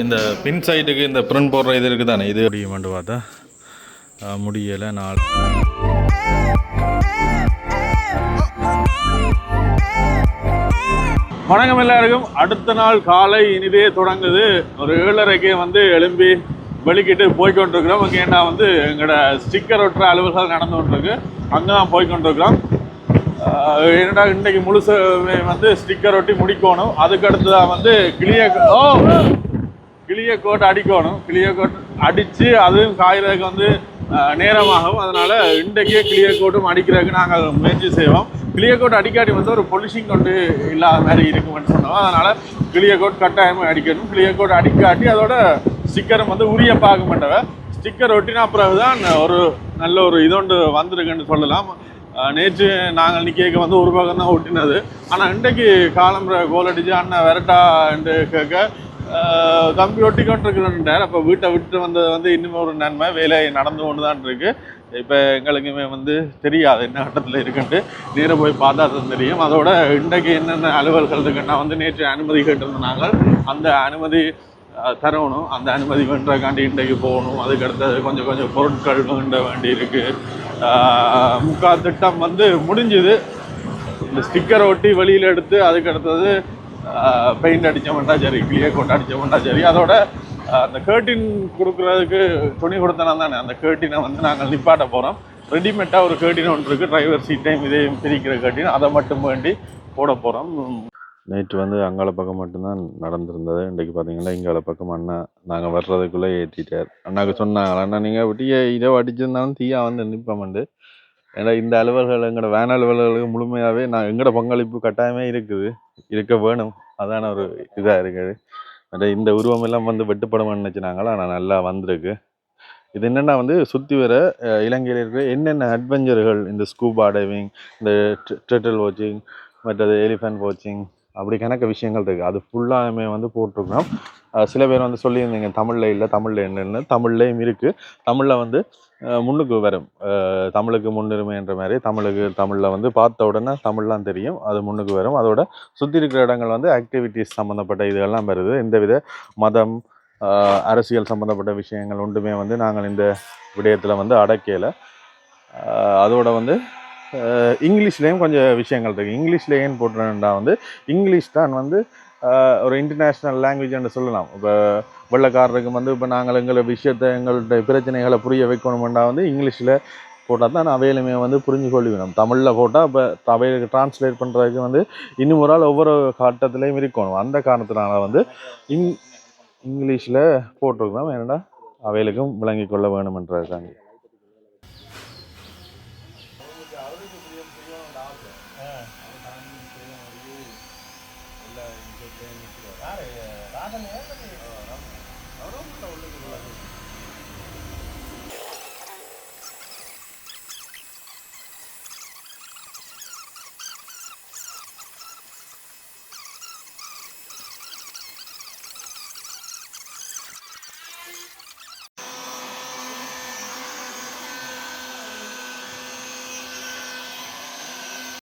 இந்த பின் சைட்டுக்கு இந்த பிரிண்ட் போடுற இது இருக்குது தானே இது முடியுமான்னு பார்த்தா முடியலை நாள் வணக்கம் எல்லாருக்கும். அடுத்த நாள் காலை இனிதே தொடங்குது. ஒரு ஏழரைக்கே வந்து எழும்பி வெளிக்கிட்டு போய்கொண்டிருக்கிறோம் இங்கே என்ன வந்து எங்களோட ஸ்டிக்கர் ஒட்டுற அலுவல்கள் நடந்து கொண்டிருக்கு. அங்கே தான் போய்கொண்டிருக்கிறோம் என்னடா இன்றைக்கு முழுசுமே வந்து ஸ்டிக்கர் ஒட்டி முடிக்கணும். அதுக்கடுத்து தான் வந்து கிளிய ஓ! கிளிய கோட் அடிக்கணும். கிளிய கோட் அடித்து அதுவும் காய்கிறதுக்கு வந்து நேரமாகும். அதனால் இன்றைக்கே கிளிய கோட்டும் அடிக்கிறதுக்கு நாங்கள் முயற்சி செய்வோம். கிளிய கோட் அடிக்காட்டி வந்து ஒரு பொலிஷிங் கொண்டு இல்லாத மாதிரி இருக்குமென்னு சொன்னோம். அதனால் கிளிய கோட் கட்டாயமாக அடிக்கணும். கிளிய கோட் அடிக்காட்டி அதோட ஸ்டிக்கரும் வந்து உரிய பார்க்க மாட்டவ ஸ்டிக்கர் ஒட்டினா பிறகு தான் ஒரு நல்ல ஒரு இதொண்டு வந்திருக்குன்னு சொல்லலாம். நேற்று நாங்கள் நிற்க வந்து ஒரு பக்கம் தான் ஒட்டினது. ஆனால் இன்றைக்கு காலம்புற கோல் அடிச்சு அண்ணன் விரட்டா என்று கேட்க கம்பி தம்பி ஒட்டி அப்போ வீட்டை விட்டு வந்தது வந்து இன்னும் ஒரு நன்மை. வேலை நடந்து கொண்டு தான் இருக்கு. இப்போ எங்களுக்குமே வந்து தெரியாது என்ன கட்டத்தில் இருக்குன்ட்டு. நேராக போய் பார்த்தா தான் தெரியும். அதோட இன்றைக்கு என்னென்ன அலுவல்கள் இருக்குன்னா வந்து நேற்று அனுமதி கேட்டிருந்தாங்க அந்த அனுமதி தரணும். அந்த அனுமதி வேண்டக்காண்டி இன்றைக்கு போகணும். அதுக்கு அடுத்தது கொஞ்சம் கொஞ்சம் பொருட்கள் வேண்ட வேண்டி இருக்குது முக்கால் திட்டம் வந்து முடிஞ்சுது. இந்த ஸ்டிக்கரை ஒட்டி வெளியில் எடுத்து அதுக்கு அடுத்தது பெயிண்ட் அடித்தோம்னா சரி கிளியர் கோட் அடித்தோம்னா சரி. அதோட அந்த கேர்டின் கொடுக்குறதுக்கு துணி கொடுத்தனா தானே அந்த கேர்டினை வந்து நாங்கள் நிப்பாட்ட போகிறோம் ரெடிமேட்டாக ஒரு கேர்டின் ஒன்று இருக்குது டிரைவர் சீட்டையும் இதையும் பிரிக்கிற கேர்டின் அதை மட்டும் வேண்டி போட போகிறோம் நேற்று வந்து அங்கால பக்கம் மட்டும்தான் நடந்திருந்தது. இன்றைக்கு பார்த்தீங்கன்னா இங்கால பக்கம் அண்ணா நாங்கள் வர்றதுக்குள்ளே ஏற்றிட்டார் அண்ணாக்கு சொன்னாங்களா அண்ணா நீங்கள் விட்டிய இதை அடிச்சிருந்தாலும் தீயா வந்து நிற்பமண்டு ஏன்னா இந்த அலுவல்கள் எங்களோட வேன் அலுவல்களுக்கு முழுமையாகவே நான் எங்களோட பங்களிப்பு கட்டாயமே இருக்குது. இருக்க வேணும். அதான ஒரு இதாக இருக்குது. அந்த இந்த உருவம் எல்லாம் வந்து வெட்டுப்படமான்னு நினச்சினாங்களா? ஆனால் நல்லா வந்திருக்கு. இது என்னென்னா வந்து சுற்றி வர இலங்கையில் இருக்கிற என்னென்ன அட்வென்ச்சர்கள் இந்த ஸ்கூபா டைவிங் இந்த ட்ரிட்டில் வாட்சிங் மற்றது எலிஃபென்ட் வாட்சிங் அப்படி கணக்க விஷயங்கள் இருக்குது அது ஃபுல்லாமே வந்து போட்டிருக்கோம் சில பேர் வந்து சொல்லியிருந்தீங்க தமிழில் இல்லை தமிழில் என்னென்னு. தமிழ்லேயும் இருக்குது தமிழில் வந்து முன்னுக்கு வரும். தமிழுக்கு முன்னுரிமை என்ற மாதிரி தமிழுக்கு தமிழில் வந்து பார்த்த உடனே தமிழ்லாம் தெரியும். அது முன்னுக்கு வரும். அதோட சுற்றி இருக்கிற இடங்கள் வந்து ஆக்டிவிட்டீஸ் சம்மந்தப்பட்ட இதெல்லாம் வருது. எந்தவித மதம் அரசியல் சம்மந்தப்பட்ட விஷயங்கள் ஒன்றுமே வந்து நாங்கள் இந்த விடயத்தில் வந்து அடக்கலை. அதோட வந்து இங்கிலீஷ்லேயும் கொஞ்சம் விஷயங்கள் இருக்குது இங்கிலீஷில் ஏன் போட்டுறேன்டா வந்து இங்கிலீஷ் தான் வந்து ஒரு இன்டர்நேஷ்னல் லாங்குவேஜ்னு சொல்லலாம். இப்போ வெள்ளக்காரருக்கு வந்து இப்போ நாங்கள் எங்களை விஷயத்தை எங்கள்கிட்ட பிரச்சனைகளை புரிய வைக்கணுமெண்டா வந்து இங்கிலீஷில் போட்டால் தான் அவையிலுமே வந்து புரிஞ்சு கொள்ளிக்கணும் தமிழில் போட்டால் இப்போ அவைகளுக்கு டிரான்ஸ்லேட் பண்ணுறதுக்கு வந்து இன்னும் ஒரு ஆள் ஒவ்வொரு கட்டத்துலேயும் இருக்கணும். அந்த காரணத்தினால வந்து இங் இங்கிலீஷில் போட்டிருக்கோம் ஏன்னா அவைகளுக்கும் விளங்கி கொள்ள வேணுமென்றதுக்காண்டி அவருக்கு அவருக்கு புரிய புரியும் டாக்டர் இல்லை ராஜன் ராஜன் உள்ளது உள்ளது.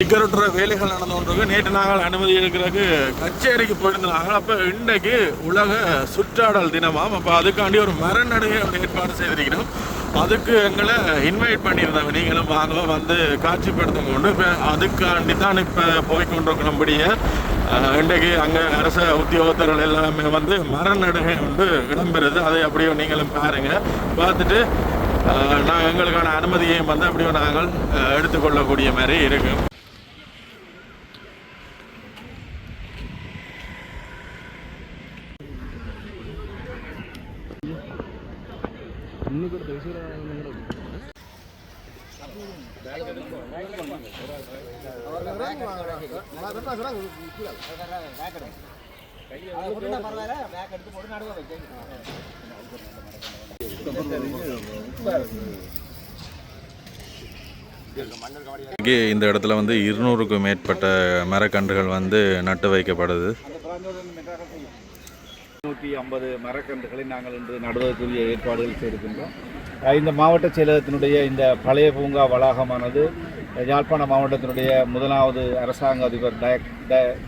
டிக்கெட்டுற வேலைகள் நடந்து கொண்டிருக்கு. நேற்று நாங்கள் அனுமதி எடுக்கிறதுக்கு கச்சேரிக்கு போயிருந்தாங்க அப்போ இன்றைக்கு உலக சுற்றாடல் தினமாம். அப்போ அதுக்காண்டி ஒரு மரநடுகை அப்படி ஏற்பாடு செய்திருக்கிறோம். அதுக்கு எங்களை இன்வைட் பண்ணியிருந்தாங்க நீங்களும் வாங்க வந்து காட்சிப்படுத்த கொண்டு இப்போ அதுக்காண்டி தான் இப்போ போய் கொண்டிருக்கிறபடியே இன்றைக்கு அங்கே அரச உத்தியோகத்தர்கள் எல்லாமே வந்து மரநடுகை வந்து இடம்பெறுது. அதை அப்படியே நீங்களும் பாருங்கள் பார்த்துட்டு நாங்கள் நான் எங்களுக்கான அனுமதியையும் வந்து அப்படியே நாங்கள் எடுத்துக்கொள்ளக்கூடிய மாதிரி இருக்கும் இங்கே இந்த இடத்துல வந்து இருநூறுக்கும் மேற்பட்ட மரக்கன்றுகள் வந்து நட்டு வைக்கப்படுது. நூற்றி ஐம்பது மரக்கன்றுகளை நாங்கள் இன்று நடுவதற்குரிய ஏற்பாடுகள் செய்திருக்கின்றோம். இந்த மாவட்ட செயலகத்தினுடைய இந்த பழைய பூங்கா வளாகமானது யாழ்ப்பாண மாவட்டத்தினுடைய முதலாவது அரசாங்க அதிபர் டயக்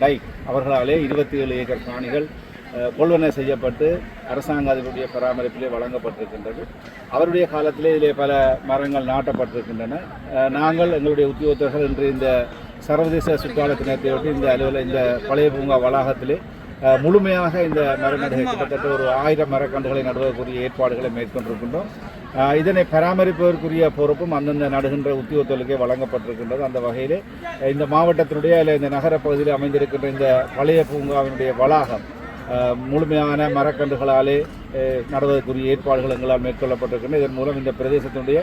டைக் அவர்களாலே இருபத்தி ஏழு ஏக்கர் காணிகள் கொள்வனை செய்யப்பட்டு அரசாங்க அதனுடைய பராமரிப்பிலே வழங்கப்பட்டிருக்கின்றது. அவருடைய காலத்திலே இதிலே பல மரங்கள் நாட்டப்பட்டிருக்கின்றன. நாங்கள் எங்களுடைய உத்தியோகத்தர்கள் இன்று இந்த சர்வதேச சுற்றுலாத்தினத்தையொட்டி இந்த அலுவலக இந்த பழைய பூங்கா வளாகத்திலே முழுமையாக இந்த மரக்கன்றுகள் கிட்டத்தட்ட ஒரு ஆயிரம் மரக்கன்றுகளை நடுவதற்குரிய ஏற்பாடுகளை மேற்கொண்டிருக்கின்றோம். இதனை பராமரிப்பதற்குரிய பொறுப்பும் அந்தந்த நடுகின்ற உத்தியோகத்தர்களுக்கே வழங்கப்பட்டிருக்கின்றது. அந்த வகையில் இந்த மாவட்டத்தினுடைய இல்லை இந்த நகர பகுதியில் அமைந்திருக்கின்ற இந்த பழைய பூங்காவினுடைய வளாகம் முழுமையான மரக்கன்றுகளாலே நடவதற்குரிய ஏற்பாடுகள் எங்களால் மேற்கொள்ளப்பட்டிருக்கின்றன இதன் மூலம் இந்த பிரதேசத்தினுடைய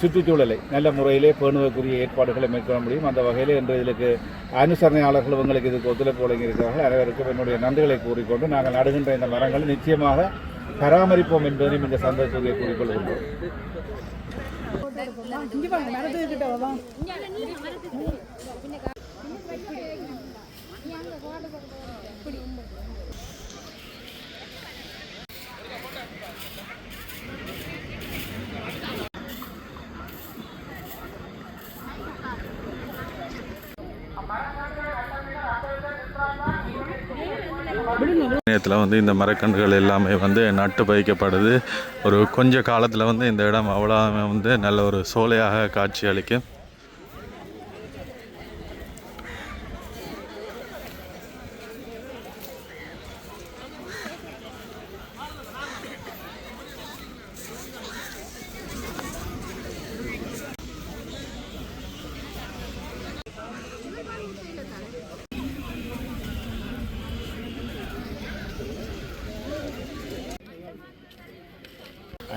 சுற்றுச்சூழலை நல்ல முறையிலே பேணுவதற்குரிய ஏற்பாடுகளை மேற்கொள்ள முடியும். அந்த வகையில் இன்று இதற்கு அனுசரணையாளர்கள் உங்களுக்கு இதுக்கு ஒத்துழைப்பு வழங்கியிருக்கிறார்கள். அனைவருக்கும் என்னுடைய நன்றிகளை கூறிக்கொண்டு நாங்கள் நடுகின்ற இந்த மரங்களை நிச்சயமாக பராமரிப்போம் என்பதையும் இந்த சந்தர்ப்பத்தை கூறிக்கொள்கின்றோம். நேரத்தில் வந்து இந்த மரக்கன்றுகள் எல்லாமே வந்து நட்டு பயிக்கப்படுது. ஒரு கொஞ்ச காலத்தில் வந்து இந்த இடம் அவ்வளோ வந்து நல்ல ஒரு சோலையாக காட்சி அளிக்கும்.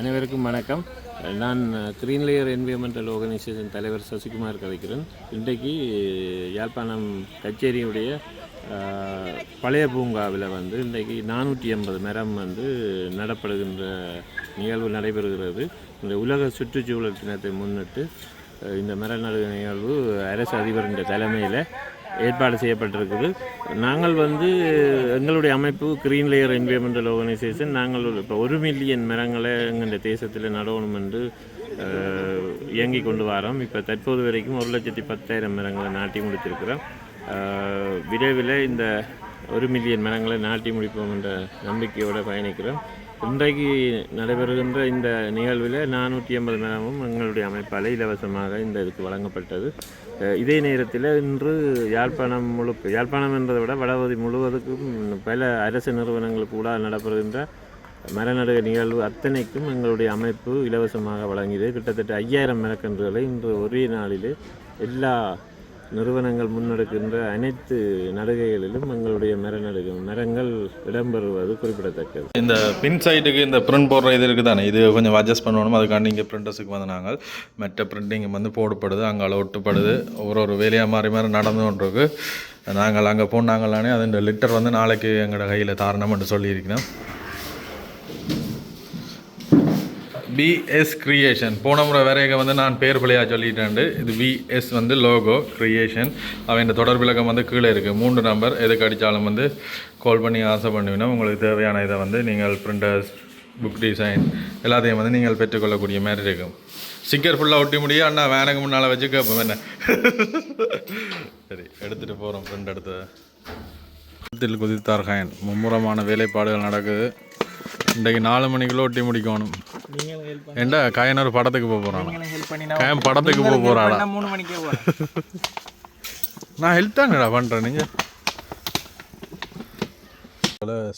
அனைவருக்கும் வணக்கம். நான் கிரீன் லேயர் என்விரான்மெண்டல் ஆர்கனைசேஷன் தலைவர் சசிகுமார் கலைக்கிறேன் இன்றைக்கு யாழ்ப்பாணம் கச்சேரியுடைய பழைய பூங்காவில் வந்து இன்றைக்கு நானூற்றி எண்பது மரம் வந்து நடப்படுகின்ற நிகழ்வு நடைபெறுகிறது. இந்த உலக சுற்றுச்சூழல் தினத்தை முன்னிட்டு இந்த மர நடு நிகழ்வு அரசு அதிபரின் தலைமையில் ஏற்பாடு செய்யப்பட்டிருக்குது. நாங்கள் வந்து எங்களுடைய அமைப்பு கிரீன் லேயர் என்விரான்மெண்டல் ஆர்கனைசேஷன் நாங்கள் இப்போ ஒரு மில்லியன் மரங்களை எங்கள் தேசத்தில் நடணும் என்று இயங்கி கொண்டு வரோம். இப்போ தற்போது வரைக்கும் ஒரு லட்சத்தி பத்தாயிரம் மரங்களை நாட்டி முடித்திருக்கிறோம். விரைவில் இந்த ஒரு மில்லியன் மரங்களை நாட்டி முடிப்போம் என்ற நம்பிக்கையோடு பயணிக்கிறோம். இன்றைக்கு நடைபெறுகின்ற இந்த நிகழ்வில் நானூற்றி ஐம்பது மரமும் எங்களுடைய அமைப்பால் இலவசமாக இந்த இதுக்கு வழங்கப்பட்டது. இதே நேரத்தில் இன்று யாழ்ப்பாணம் முழு யாழ்ப்பாணம் என்றதை விட வடபகுதி முழுவதுக்கும் பல அரசு நிறுவனங்களுக்கு கூட நடைபெறுகின்ற மரநடுக நிகழ்வு அத்தனைக்கும் எங்களுடைய அமைப்பு இலவசமாக வழங்கியது. கிட்டத்தட்ட ஐயாயிரம் மரக்கன்றுகளை இன்று ஒரே நாளிலே எல்லா நிறுவனங்கள் முன்னெடுக்கின்ற அனைத்து நடுகைகளிலும் எங்களுடைய மரநடுக மரங்கள் இடம்பெறுவது குறிப்பிடத்தக்கது. இந்த பின் சைட்டுக்கு இந்த பிரிண்ட் போடுற இது இருக்குது தானே இது கொஞ்சம் அட்ஜஸ்ட் பண்ணணும்? அதுக்காண்டி இங்கே பிரிண்டர்ஸுக்கு வந்து நாங்கள் மற்ற பிரிண்டிங் வந்து போடப்படுது அங்கே ஒட்டுப்படுது ஒரு ஒரு வேலையாக மாறி மாறி நடந்து கொண்டிருக்கு. நாங்கள் அங்கே போனாங்களானே அது இந்த லிட்டர் வந்து நாளைக்கு எங்களோட கையில் தாரணம்னு சொல்லியிருக்கிறோம். பிஎஸ் கிரியேஷன் போன முறை வரைக்கும் வந்து நான் பேர் பிள்ளையாக சொல்லிட்டேன். இது விஎஸ் வந்து லோகோ கிரியேஷன் அவன் இந்த தொடர் வந்து கீழே இருக்குது மூன்று நம்பர் எதுக்கு அடித்தாலும் வந்து கால் பண்ணி ஆசை பண்ணுவீங்கன்னா உங்களுக்கு தேவையான இதை வந்து நீங்கள் பிரிண்டர்ஸ் புக் டிசைன் எல்லாத்தையும் வந்து நீங்கள் பெற்றுக்கொள்ளக்கூடிய மாதிரி இருக்கும். ஸ்டிக்கர் ஃபுல்லாக ஒட்டி முடியும் அண்ணா வேனுக்கு முன்னால் வச்சு கேட்போம் என்ன? சரி எடுத்துகிட்டு போகிறோம் ஃப்ரெண்ட் எடுத்து. குதித்தார் குதித்தார்காயன் மும்முரமான வேலைப்பாடுகள் நடக்குது. இன்றைக்கு நாலு மணிக்குள்ள ஒட்டி முடிக்கணும். ஏண்டா காயன் ஒரு படத்துக்கு போக போகிறான் ஹெல்ப் பண்ணினா காயன் படத்துக்கு போக போகிறாடா நான் மூணு மணிக்கே நான் ஹெல்ப் தானேடா பண்ணுறேன் நீங்கள்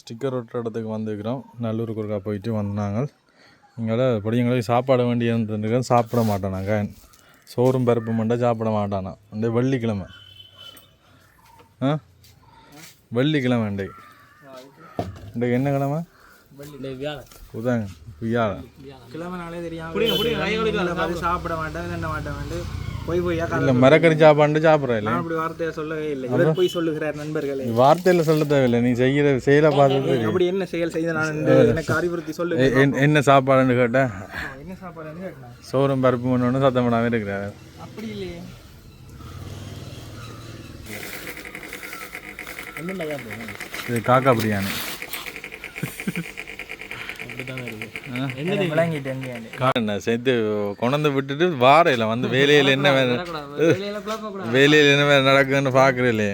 ஸ்டிக்கர் ஒட்டுற இடத்துக்கு வந்துக்கிறோம் நல்லூருக்கு ஒருக்கா போயிட்டு வந்தாங்க. இங்கே பொடியங்களுக்கு சாப்பாடு வேண்டி இருந்துருக்கு சாப்பிட மாட்டானா காயன்? சோறும் பருப்பு மட்டும் சாப்பிட மாட்டானா? இந்த வெள்ளிக்கிழமை. ஆ? வெள்ளிக்கிழமை இன்றைக்கு. இன்றைக்கு என்ன கிழமை? உதாங்க வியாழன். கிழமை நாளே தெரியாம அது சாப்பிட மாட்டேன் என்ன மாட்டேன் வந்து போய் போய் இல்லை மரக்கறி சாப்பாடு சாப்பிட்றேன் இல்லை நான் அப்படி வார்த்தையை சொல்லவே இல்லை. இவர் போய் சொல்லுகிறார் நண்பர்களே. வார்த்தையில் சொல்ல தேவையில்லை. நீ செய்கிற செயலை தெரியும். அப்படி என்ன செயல் செய்த நான் எனக்கு அறிவுறுத்தி சொல்லு என்ன சாப்பாடுன்னு கேட்டேன் என்ன சாப்பாடுன்னு கேட்டேன். சோறும் பருப்பு ஒன்று சத்தம் போடாமல் இருக்கிறாரு. அப்படி இல்லையே. இது காக்கா பிரியாணி. விளங்கிட்டேன் என்ன? சேர்த்து கொண்டு விட்டுட்டு வாரையில் வந்து வேலையில் என்ன வேலை வேலையில் என்ன நடக்குதுன்னு பார்க்குறீங்களே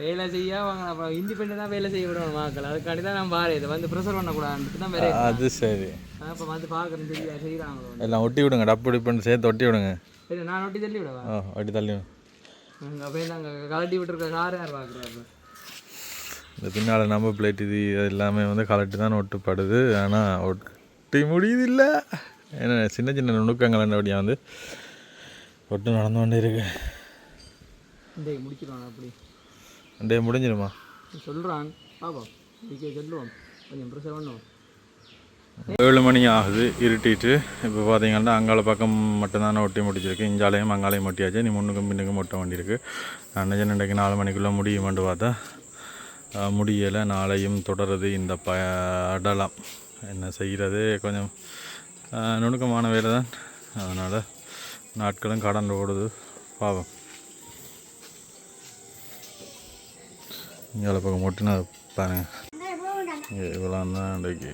வேலை செய்ய அவங்க அப்புறம் இண்டிபெண்டாக வேலை செய்ய விடணும் மக்கள். அதுக்காண்டி தான் நான் பாரு இதை வந்து ப்ரெஷர் பண்ணக்கூடாதுன்னு தான் வேற அது சரி. இப்போ வந்து பார்க்குறேன் செய்ய செய்கிறாங்களோ எல்லாம் ஒட்டி விடுங்க. டப்பு டிப்புன்னு சேர்த்து ஒட்டி விடுங்க. சரி நான் ஒட்டி தள்ளி விடவா? ஓ ஒட்டி தள்ளி விடுங்க. அப்படியே நாங்கள் கலட்டி விட்டுருக்க கார் யார் பார்க்குறாரு இந்த பின்னால் நம்ம பிளேட் இது எல்லாமே வந்து கலட்டி தான் ஒட்டுப்படுது. ஆனால் ஒட்டி முடியுது இல்லை ஏன்னா சின்ன சின்ன நுணுக்கங்கள் என்னபடியாக வந்து ஒட்டு நடந்து கொண்டே இருக்கு. முடிச்சிருவான் அப்படி. டே முடிஞ்சிருமா? சொல்கிறான் பாப்பா இதுக்கே சொல்லுவோம். கொஞ்சம் ப்ரெஷர் பண்ணுவோம். ஏழு மணி ஆகுது. இருட்டிட்டு. இப்போ பார்த்தீங்கன்னா அங்கால பக்கம் மட்டும்தானே ஒட்டி முடிச்சிருக்கு. இஞ்சாலையும் அங்காலையும் ஒட்டியாச்சு. நீ முன்னுக்கும் பின்னுக்கும் ஒட்ட வேண்டியிருக்கு. நான் நிஜம் இன்றைக்கு நாலு மணிக்குள்ளே முடியுமென்று பார்த்தா முடியலை. நாளையும் தொடருது இந்த ப அடலாம். என்ன செய்கிறது கொஞ்சம் நுணுக்கமான வேலை தான் அதனால் நாட்களும் கடந்து ஓடுது. பாவம். இங்கால பக்கம் ஒட்டினா பாருங்கள் இவ்வளோ தான் இன்றைக்கு